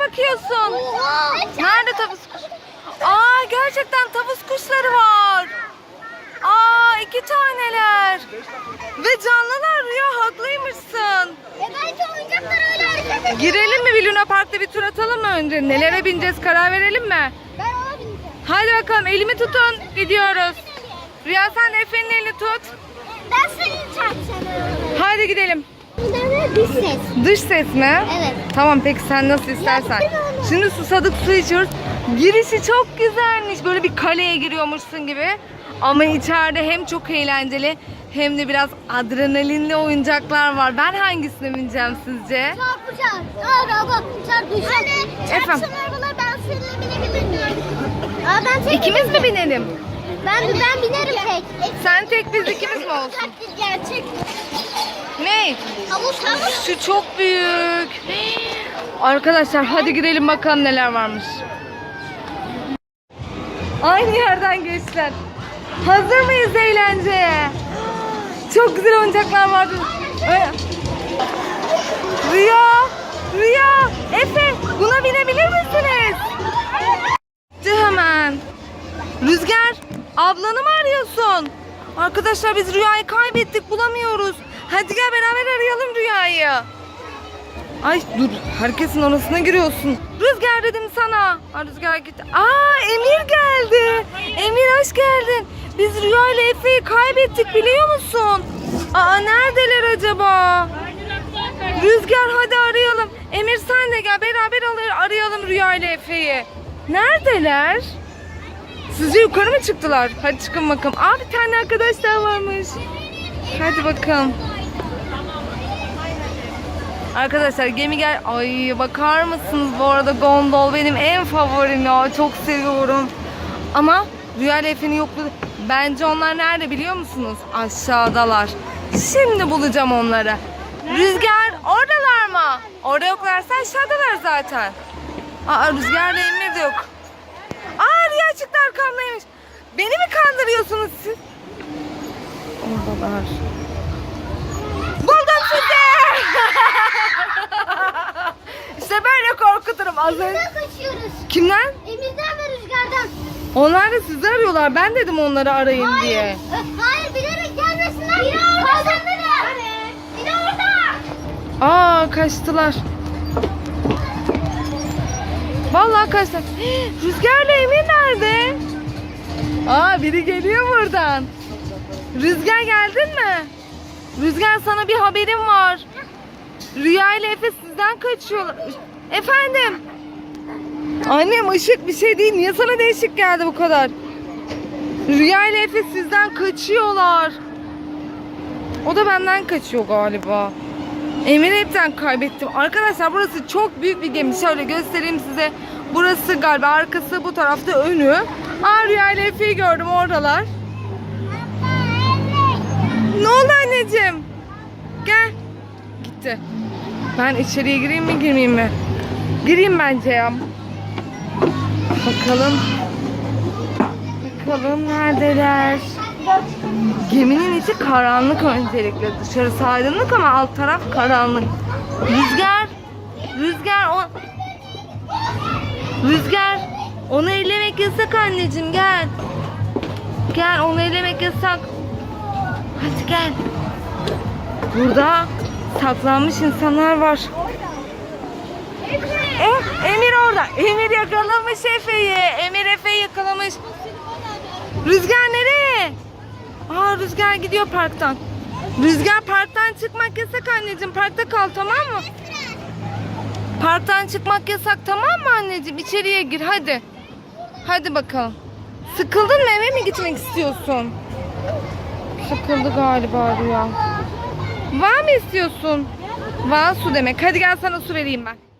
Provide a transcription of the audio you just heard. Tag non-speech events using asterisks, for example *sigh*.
bakıyorsun? Nerede tavus kuş? Aa gerçekten tavus kuşları var. Aa iki taneler. Ve canlılar Rüya haklıymışsın. E belki oyuncaklar öyle hareket ediyor. Girelim mi bir Luna Park'ta bir tur atalım mı önce? Nelere bineceğiz karar verelim mi? Ben ona bineceğim. Hadi bakalım elimi tutun gidiyoruz. Rüya sen Efe'nin elini tut. Ben seni çarpacağım. Hadi gidelim. Dış ses. Dış ses mi? Evet. Tamam peki sen nasıl istersen. Şimdi susadık su içiyoruz. Girişi çok güzelmiş. Böyle bir kaleye giriyormuşsun gibi. Ama içeride hem çok eğlenceli hem de biraz adrenalinli oyuncaklar var. Ben hangisine bineceğim sizce? Çarpacağız. Araba çarpacağız. Anne Efendim? çarpsın arabalar ben seninle binebilir miyim? Aa, ben tek İkimiz mi binelim? Ben ben binerim tek. Sen tek biz ikimiz mi olsun? Gerçek. Ne? Havuz havuz. Şu çok büyük. Arkadaşlar hadi girelim bakalım neler varmış. Aynı yerden geçtiler. Hazır mıyız eğlenceye? Çok güzel oyuncaklar vardı. Rüya, Rüya, Efe buna binebilir misiniz? Hemen. Rüzgar, ablanı mı arıyorsun? Arkadaşlar biz Rüya'yı kaybettik bulamıyoruz. Hadi gel beraber arayalım Rüya'yı. Ay dur herkesin arasına giriyorsun. Rüzgar dedim sana. Aa, Rüzgar gitti. Aa Emir geldi. Emir hoş geldin. Biz Rüya ile Efe'yi kaybettik biliyor musun? Aa neredeler acaba? Rüzgar hadi arayalım. Emir sen de gel beraber ar- arayalım Rüya ile Efe'yi. Neredeler? Sizce yukarı mı çıktılar? Hadi çıkın bakalım. Aa bir tane arkadaşlar varmış. Hadi bakalım. Arkadaşlar gemi gel. Ay bakar mısınız bu arada gondol benim en favorim ya. Çok seviyorum. Ama Rüya Efe'nin yokluğu. Bence onlar nerede biliyor musunuz? Aşağıdalar. Şimdi bulacağım onları. Rüzgar oradalar mı? Orada yoklarsa aşağıdalar zaten. Aa Rüzgar da Emir yok. Aa Rüya çıktı arkamdaymış. Beni mi kandırıyorsunuz siz? Oradalar. Korkuturum az önce. Emir'den kaçıyoruz. Kimden? Emir'den ve Rüzgar'dan. Onlar da sizi arıyorlar. Ben dedim onları arayın Hayır. diye. Ö, Hayır bilerek gelmesinler. Yine orada. Sen de Yine orada. Aa kaçtılar. Vallahi kaçtılar. *gasps* Rüzgarla Emir nerede? Aa biri geliyor buradan. Rüzgar geldin mi? Rüzgar sana bir haberim var. Rüya ile Efe sizden kaçıyorlar. Efendim? Annem ışık bir şey değil. Niye sana değişik geldi bu kadar? Rüya ile Efe sizden kaçıyorlar. O da benden kaçıyor galiba. Emir'i hepten kaybettim. Arkadaşlar burası çok büyük bir gemi. Şöyle göstereyim size. Burası galiba arkası bu tarafta önü. Aa Rüya ile Efe'yi gördüm oradalar. Ne oldu anneciğim? Gel. Gitti. Ben içeriye gireyim mi girmeyeyim mi? Gireyim bence ya. Bakalım. Bakalım neredeler? Geminin içi karanlık öncelikle. Dışarısı aydınlık ama alt taraf karanlık. Rüzgar. Rüzgar o... Rüzgar. Onu ellemek yasak anneciğim gel. Gel onu ellemek yasak. Hadi gel. Burada saklanmış insanlar var. Eh, Emir orada. Emir yakalamış Efe'yi. Emir Efe'yi yakalamış. Rüzgar nereye? Aa Rüzgar gidiyor parktan. Rüzgar parktan çıkmak yasak anneciğim. Parkta kal tamam mı? Parktan çıkmak yasak tamam mı anneciğim? İçeriye gir hadi. Hadi bakalım. Sıkıldın mı eve mi gitmek istiyorsun? Sıkıldı galiba Rüya. Var mı istiyorsun? Var su demek. Hadi gel sana su vereyim ben.